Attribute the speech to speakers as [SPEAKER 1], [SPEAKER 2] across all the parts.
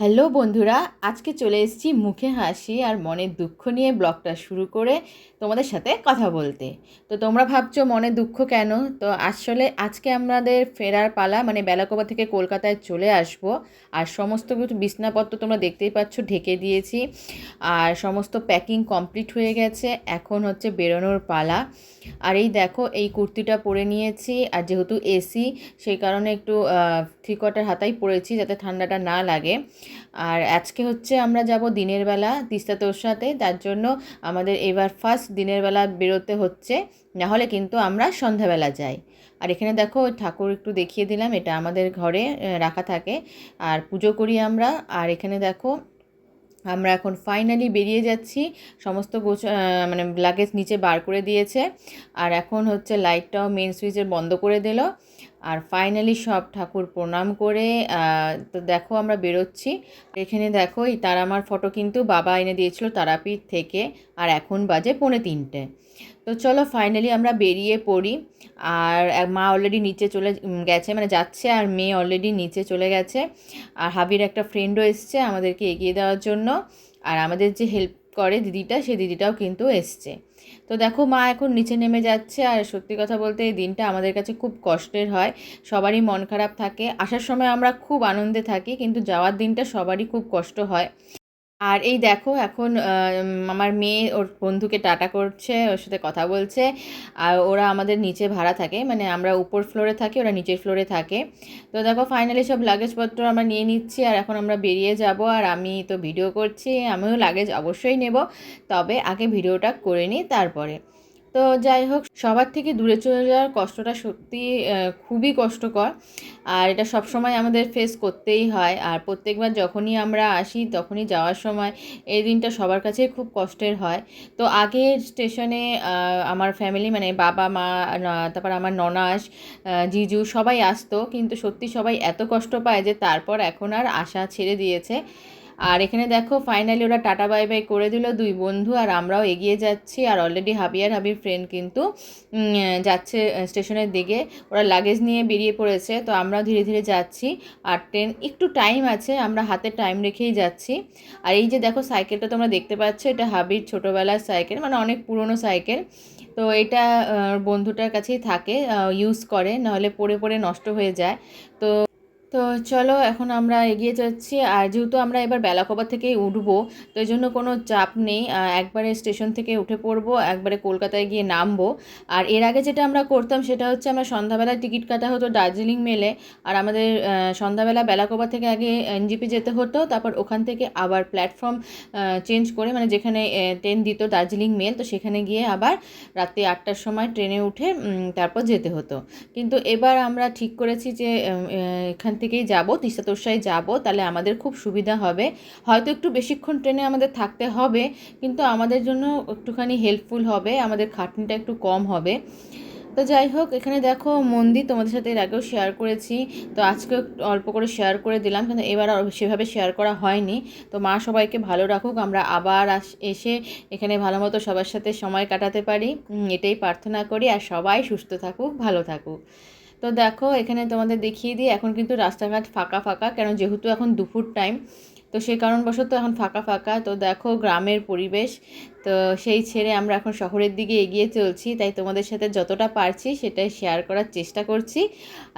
[SPEAKER 1] Hello বন্ধুরা, আজকে চলে এসেছি মুখে হাসি আর মনের দুঃখ নিয়ে ব্লগটা শুরু করে তোমাদের সাথে কথা বলতে। তো তোমরা ভাবছ মনে দুঃখ কেন? তো আসলে আজকে আমাদের ফেরার পালা মানে বেলাকোবা থেকে কলকাতায় চলে আসব। আর সমস্ত কিছু বিছনাপত্র তোমরা দেখতেই পাচ্ছ, ঢেকে দিয়েছি। আর সমস্ত প্যাকিং কমপ্লিট হয়ে গেছে, এখন হচ্ছে বেরোনোর পালা। আর এই দেখো, এই কুর্তিটা পরে নিয়েছি। আর যেহেতু এসি, সেই কারণে একটু থ্রি কোয়ার্টার হাতাই পরেছি যাতে ঠান্ডাটা না লাগে। আর আজকে হচ্ছে আমরা যাব দিনের বেলা তিস্তা তোরসাতে তার জন্য আমাদের এবার ফার্স্ট দিনের বেলা বেরোতে হচ্ছে, নাহলে কিন্তু আমরা সন্ধ্যাবেলা যাই। আর এখানে দেখো, ঠাকুর একটু দেখিয়ে দিলাম, এটা আমাদের ঘরে রাখা থাকে। আর পুজো করি আমরা, আর এখানে দেখো, আমরা এখন ফাইনালি বেরিয়ে যাচ্ছি, সমস্ত গোছ মানে লাগেজ নিচে বার করে দিয়েছে। আর এখন হচ্ছে লাইটটাও মেন সুইচের বন্ধ করে দিল। আর ফাইনালি সব ঠাকুর প্রণাম করে তো দেখো আমরা বেরোচ্ছি। এখানে দেখো, এই তারামার ফটো কিন্তু বাবা এনে দিয়েছিল তারাপীঠ থেকে, আর এখন বাজে পৌনে তিনটে। তো চলো ফাইনালি আমরা বেরিয়ে পড়ি। আর মা অলরেডি নিচে চলে গেছে মানে যাচ্ছে, আর মেয়ে অলরেডি নিচে চলে গেছে। আর হাবির একটা ফ্রেন্ডও এসছে আমাদেরকে এগিয়ে দেওয়ার জন্য। আর আমাদের যে হেল্প করে দিদিটা, সে দিদিটাও কিন্তু এসছে। তো দেখো মা এখন নিচে নেমে যাচ্ছে আর সত্যি কথা বলতে এই দিনটা আমাদের কাছে খুব কষ্টের হয়। সবারই মন খারাপ থাকে। আসার সময় আমরা খুব আনন্দে থাকি, কিন্তু যাওয়ার দিনটা সবারই খুব কষ্ট হয়। আর এই দেখো এখন আমার মেয়ে ওর বন্ধুকে টাটা করছে, ওর সাথে কথা বলছে, আর ওরা আমাদের নিচে ভাড়া থাকে মানে আমরা উপর ফ্লোরে থাকি, ওরা নিচের ফ্লোরে থাকে। তো দেখো ফাইনালি সব লাগেজপত্র আমরা নিয়ে নিচ্ছি, আর এখন আমরা বেরিয়ে যাব, আর আমি তো ভিডিও করছি, আমিও লাগেজ অবশ্যই নেব, তবে আগে ভিডিওটা করে নিই তারপরে। তো যাই হোক, সবার থেকে দূরে চলে যাওয়ার কষ্টটা সত্যি খুবই কষ্টকর। আর এটা সব সময় আমাদের ফেস করতেই হয়। আর প্রত্যেকবার যখনই আমরা আসি, তখনই যাওয়ার সময় এই দিনটা সবার কাছে খুব কষ্টের হয়। তো আগে স্টেশনে আমার ফ্যামিলি মানে বাবা, মা তারপর আমার ননাস জিজু সবাই আসতো। কিন্তু সত্যি সবাই এত কষ্ট পায় যে তারপর এখন আর আশা ছেড়ে দিয়েছে। আর এখানে দেখো ফাইনালি ওরা টাটা বাই বাই করে দিল দুই বন্ধু, আর আমরাও এগিয়ে যাচ্ছি। আর অলরেডি হাবি আর হাবির ফ্রেন্ড কিন্তু যাচ্ছে স্টেশনের দিকে। ওরা লাগেজ নিয়ে বেরিয়ে পড়েছে, তো আমরাও ধীরে ধীরে যাচ্ছি। আর ট্রেন একটু টাইম আছে, আমরা হাতে টাইম রেখেই যাচ্ছি। আর এই যে দেখো সাইকেলটা তোমরা দেখতে পাচ্ছ, এটা হাবির ছোটোবেলার সাইকেল মানে অনেক পুরনো সাইকেল তো এটা বন্ধুটার কাছেই থাকে ইউজ করে, নাহলে পড়ে পড়ে নষ্ট হয়ে যায়। তো তো চলো এখন আমরা এগিয়ে যাচ্ছি। আর যেহেতু আমরা এবার বেলাকোবা থেকেই উঠবো, তো এই জন্য কোনো চাপ নেই। একবারে স্টেশন থেকে উঠে পড়ব, একবারে কলকাতায় গিয়ে নামবো। আর এর আগে যেটা আমরা করতাম সেটা হচ্ছে আমরা সন্ধ্যাবেলায় টিকিট কাটা হতো দার্জিলিং মেলে। আর আমাদের সন্ধ্যাবেলা বেলাকোবা থেকে আগে এনজিপি যেতে হতো, তারপর ওখান থেকে আবার প্ল্যাটফর্ম চেঞ্জ করে মানে যেখানে ট্রেন দিত দার্জিলিং মেল, তো সেখানে গিয়ে আবার রাত্রি আটটার সময় ট্রেনে উঠে তারপর যেতে হতো। কিন্তু এবার আমরা ঠিক করেছি যে এখান থেকেই যাব তিস্তা তোরসায় যাব, তাহলে আমাদের খুব সুবিধা হবে। হয়তো একটু বেশিক্ষণ ট্রেনে আমাদের থাকতে হবে, কিন্তু আমাদের জন্য একটুখানি হেল্পফুল হবে, আমাদের খাটনিটা একটু কম হবে। তো যাই হোক, এখানে দেখো মন্দির তোমাদের সাথে এর আগেও শেয়ার করেছি, তো আজকে অল্প করে শেয়ার করে দিলাম, কিন্তু এবার সেভাবে শেয়ার করা হয়নি। তো মা সবাইকে ভালো রাখুক, আমরা আবার এসে এখানে ভালো মতো সবার সাথে সময় কাটাতে পারি। এটাই প্রার্থনা করি, আর সবাই সুস্থ থাকুক, ভালো থাকুক। তো দেখো, এখানে তোমাদের দেখিয়ে দিই, এখন কিন্তু রাস্তাঘাট ফাঁকা ফাঁকা, কেন যেহেতু এখন দুপুর টাইম তো সেই কারণবশত এখন ফাঁকা ফাঁকা। তো দেখো গ্রামের পরিবেশ, তো সেই ছেড়ে আমরা এখন শহরের দিকে এগিয়ে চলছি, তাই তোমাদের সাথে যতটা পারছি সেটাই শেয়ার করার চেষ্টা করছি।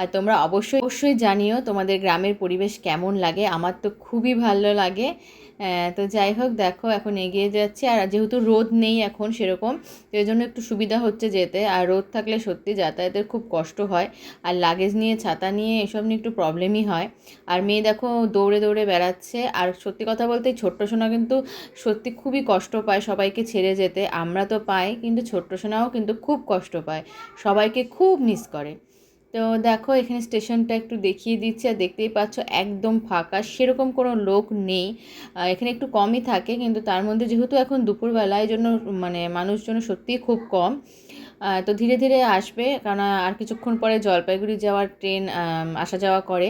[SPEAKER 1] আর তোমরা অবশ্যই অবশ্যই জানিও তোমাদের গ্রামের পরিবেশ কেমন লাগে, আমার তো খুবই ভালো লাগে। তো যাই হোক, দেখো, এখন এগিয়ে যাচ্ছে। আর যেহেতু রোদ নেই এখন সেরকম, তো জন্য একটু সুবিধা হচ্ছে যেতে। আর রোদ থাকলে সত্যি যাতায়াতের খুব কষ্ট হয়। আর লাগেজ নিয়ে, ছাতা নিয়ে এসব নিয়ে একটু প্রবলেমই হয়। আর মেয়ে দেখো, দৌড়ে দৌড়ে বেড়াচ্ছে। আর সত্যি কথা বলতে ছোট্ট সোনা কিন্তু সত্যি খুবই কষ্ট পায় সবাইকে ছেড়ে যেতে। আমরা তো পাই, কিন্তু ছোট্ট সোনাও কিন্তু খুব কষ্ট পায়। সবাইকে খুব মিস করে। তো দেখো, এখানে স্টেশনটা একটু দেখিয়ে দিচ্ছে আর দেখতেই পাচ্ছ একদম ফাঁকা, সেরকম কোনো লোক নেই। এখানে একটু কমই থাকে, কিন্তু তার মধ্যে যেহেতু এখন দুপুরবেলা এই জন্য মানে মানুষজন সত্যিই খুব কম। তো ধীরে ধীরে আসবে, কারণ আর কিছুক্ষণ পরে জলপাইগুড়ি যাওয়ার ট্রেন আসা যাওয়া করে।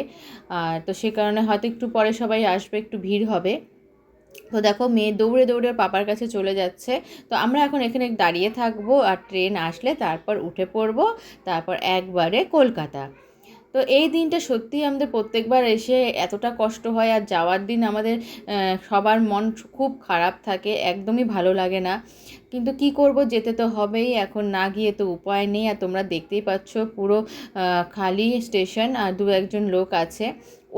[SPEAKER 1] তো সে কারণে হয়তো একটু পরে সবাই আসবে, একটু ভিড় হবে। তো দেখো মেয়ে দৌড়ে দৌড়ে পাপার কাছে চলে যাচ্ছে। তো আমরা এখন এখানে দাঁড়িয়ে থাকব আর ট্রেন আসলে তারপর উঠে পড়ব, তারপর একবারে কলকাতা। তো এই দিনটা সত্যিই আমাদের প্রত্যেকবার এসে এতটা কষ্ট হয় আর যাওয়ার দিন আমাদের সবার মন খুব খারাপ থাকে, একদমই ভালো লাগে না। কিন্তু কি করব, যেতে তো হবেই, এখন না গিয়ে তো উপায় নেই। আর তোমরা দেখতেই পাচ্ছ পুরো খালি স্টেশন আর দু একজন লোক আছে।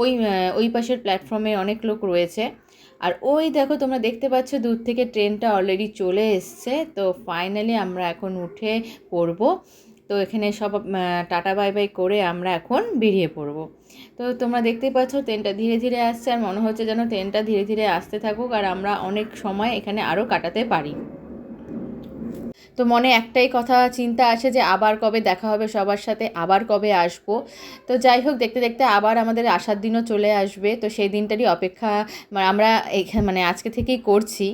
[SPEAKER 1] ওই ওই পাশের প্ল্যাটফর্মে অনেক লোক রয়েছে। আর ওই দেখো তোমরা দেখতে পাচ্ছ দূর থেকে ট্রেনটা অলরেডি চলে এসছে। তো ফাইনালি আমরা এখন উঠে পড়ব। তো এখানে সব টাটা বাই বাই করে আমরা এখন বেরিয়ে পড়ব। তো তোমরা দেখতে পাচ্ছ ট্রেনটা ধীরে ধীরে আসছে আর মনে হচ্ছে যেন ট্রেনটা ধীরে ধীরে আসতে থাকুক আর আমরা অনেক সময় এখানে আরও কাটাতে পারি। তো মনে একটাই কথা, চিন্তা আসে যে আবার কবে দেখা হবে সবার সাথে, আবার কবে আসব। তো যাই হোক, দেখতে দেখতে আবার আমাদের আসার দিনও চলে আসবে। তো সেই দিনটারই অপেক্ষা, আমরা এখানে মানে আজকে থেকেই করছি।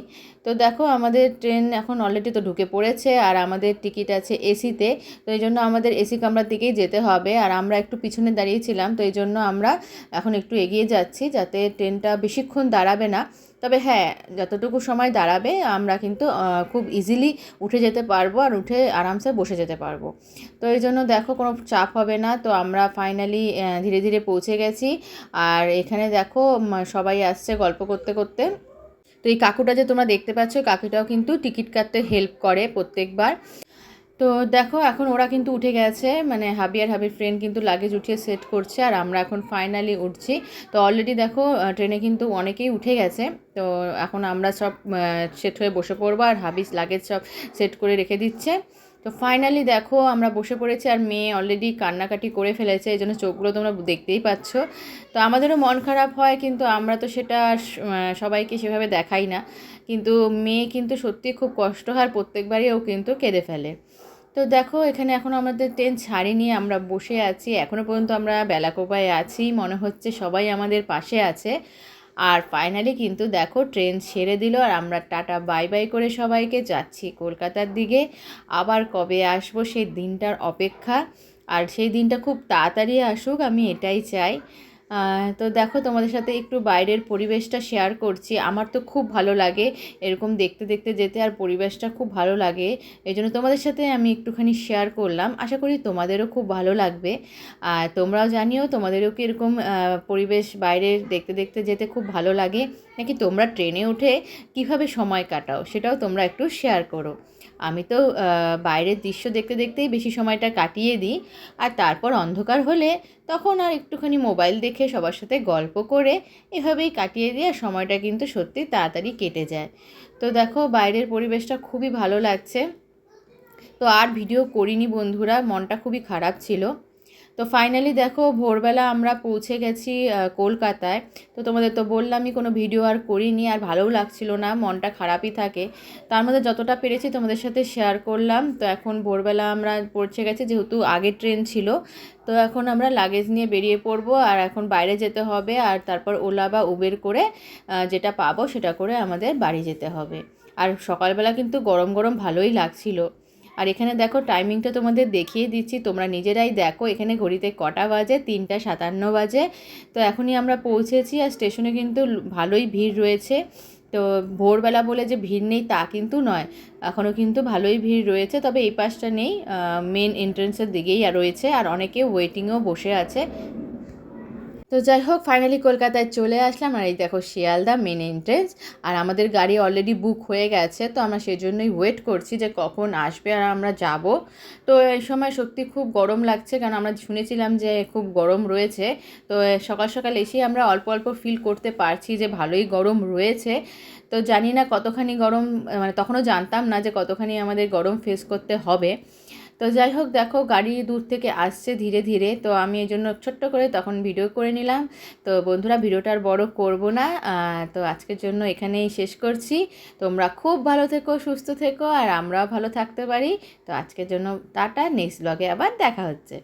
[SPEAKER 1] তো দেখো আমাদের ট্রেন এখন অলরেডি তো ঢুকে পড়েছে আর আমাদের টিকিট আছে এসিতে। তো এই জন্য আমাদের এসি কামরার দিকেই যেতে হবে। আর আমরা একটু পিছনে দাঁড়িয়েছিলাম তো এই জন্য আমরা এখন একটু এগিয়ে যাচ্ছি যাতে ট্রেনটা বেশিক্ষণ দাঁড়াবে না। তবে হ্যাঁ যতটুকু সময় দাঁড়াবে, আমরা কিন্তু খুব ইজিলি উঠে যেতে পারব আর উঠে আরামসে বসে যেতে পারব। তো এই জন্য দেখো কোনো চাপ হবে না। তো আমরা ফাইনালি ধীরে ধীরে পৌঁছে গেছি। আর এখানে দেখো সবাই আসছে গল্প করতে করতে। তো এই কাকুটা যে তোমরা দেখতে পাচ্ছ কাকুটাও কিন্তু টিকিট কাটতে হেল্প করে প্রত্যেকবার। তো দেখো, এখন ওরা কিন্তু উঠে গেছে। মানে হাবি আর হাবির ফ্রেন্ড কিন্তু লাগেজ উঠিয়ে সেট করছে আর আমরা এখন ফাইনালি উঠছি। তো অলরেডি দেখো ট্রেনে কিন্তু অনেকেই উঠে গেছে। তো এখন আমরা সব সেট হয়ে বসে পড়ব আর হাবিস লাগেজ সব সেট করে রেখে দিচ্ছে। তো ফাইনালি দেখো, আমরা বসে পড়েছি আর মেয়ে অলরেডি কান্নাকাটি করে ফেলেছে, এই জন্য চোখগুলো তোমরা দেখতেই পাচ্ছ। তো আমাদেরও মন খারাপ হয়, কিন্তু আমরা তো সেটা সবাইকে সেভাবে দেখাই না। কিন্তু মেয়ে কিন্তু সত্যি খুব কষ্ট হয় প্রত্যেকবারই ও কিন্তু কেঁদে ফেলে। তো দেখো, এখানে এখন আমাদের ট্রেন ছাড়িনি, আমরা বসে আছি। এখনও পর্যন্ত আমরা বেলাকোপায় আছি, মনে হচ্ছে সবাই আমাদের পাশে আছে। আর ফাইনালি কিন্তু দেখো ট্রেন ছেড়ে দিল আর আমরা টাটা বাই বাই করে সবাইকে যাচ্ছি কলকাতার দিকে। আবার কবে আসব সেই দিনটার অপেক্ষা। আর সেই দিনটা খুব তাড়াতাড়ি আসুক, আমি এটাই চাই। তো দেখো তোমাদের সাথে একটু বাইরের পরিবেশটা শেয়ার করছি। আমার তো খুব ভালো লাগে এরকম দেখতে দেখতে যেতে আর পরিবেশটা খুব ভালো লাগে। এই জন্য তোমাদের সাথে আমি একটুখানি শেয়ার করলাম। আশা করি তোমাদেরও খুব ভালো লাগবে। আর তোমরাও জানিও তোমাদেরও কি এরকম পরিবেশ বাইরে দেখতে দেখতে যেতে খুব ভালো লাগে? নাকি তোমরা ট্রেনে উঠে কীভাবে সময় কাটাও? সেটাও তোমরা একটু শেয়ার করো। আমি তো বাইরের দৃশ্য দেখতে দেখতেই বেশি সময়টা কাটিয়ে দিই। আর তারপর অন্ধকার হলে তখন আর একটুখানি মোবাইল দেখে সবার সাথে গল্প করে এভাবেই কাটিয়ে দিই আর সময়টা কিন্তু সত্যি তাড়াতাড়ি কেটে যায়। তো দেখো, বাইরের পরিবেশটা খুবই ভালো লাগছে। তো আর ভিডিও করিনি বন্ধুরা, মনটা খুবই খারাপ ছিল। তো ফাইনালি দেখো, ভোরবেলা আমরা পৌঁছে গেছি কলকাতায়। তো তোমাদের তো বললামই কোনো ভিডিও আর করিনি, আর ভালোও লাগছিল না, মনটা খারাপই থাকে। তার মধ্যে যতটা পেরেছি তোমাদের সাথে শেয়ার করলাম। তো এখন ভোরবেলা আমরা পৌঁছে গেছি, যেহেতু আগের ট্রেন ছিল। তো এখন আমরা লাগেজ নিয়ে বেরিয়ে পড়ব, আর এখন বাইরে যেতে হবে, আর তারপর ওলা বা উবের করে যেটা পাবো সেটা করে আমাদের বাড়ি যেতে হবে। আর সকালবেলা কিন্তু গরম গরম ভালোই লাগছিল। আর এখানে দেখো টাইমিংটা তোমাদের দেখিয়ে দিচ্ছি। তোমরা নিজেরাই দেখো, এখানে ঘড়িতে কটা বাজে? তিনটা সাতান্ন বাজে। তো এখনই আমরা পৌঁছেছি আর স্টেশনে কিন্তু ভালোই ভিড় রয়েছে। তো ভোরবেলা বলে যে ভিড় নেই তা কিন্তু নয়। এখনও কিন্তু ভালোই ভিড় রয়েছে, তবে এই পাশটা নেই মেন এন্ট্রেন্সের দিকেই আর রয়েছে। আর অনেকে ওয়েটিংয়েও বসে আছে। তো যাই হোক ফাইনালি কলকাতায় চলে আসলাম। আর এই দেখো, শিয়ালদা মেন এন্ট্রেন্স আর আমাদের গাড়ি অলরেডি বুক হয়ে গেছে, তো আমরা সেই জন্যই ওয়েট করছি যে কখন আসবে আর আমরা যাব। তো এই সময় সত্যি খুব গরম লাগছে, কারণ আমরা শুনেছিলাম যে খুব গরম রয়েছে। তো সকাল সকাল এসেই আমরা অল্প অল্প ফিল করতে পারছি যে ভালোই গরম রয়েছে। তো জানি না কতখানি গরম মানে তখনও জানতাম না যে কতখানি আমাদের গরম ফেস করতে হবে। তো যাই হোক, দেখো গাড়ি দূর থেকে আসছে ধীরে ধীরে। তো আমি এই জন্য ছোট্ট করে তখন ভিডিও করে নিলাম। তো বন্ধুরা, ভিডিওটা আর বড় করব না। তো আজকের জন্য এখানেই শেষ করছি। তোমরা খুব ভালো থেকো, সুস্থ থেকো, আর আমরাও ভালো থাকতে পারি। তো আজকের জন্য টাটা, নেক্সট ব্লগে আবার দেখা হচ্ছে।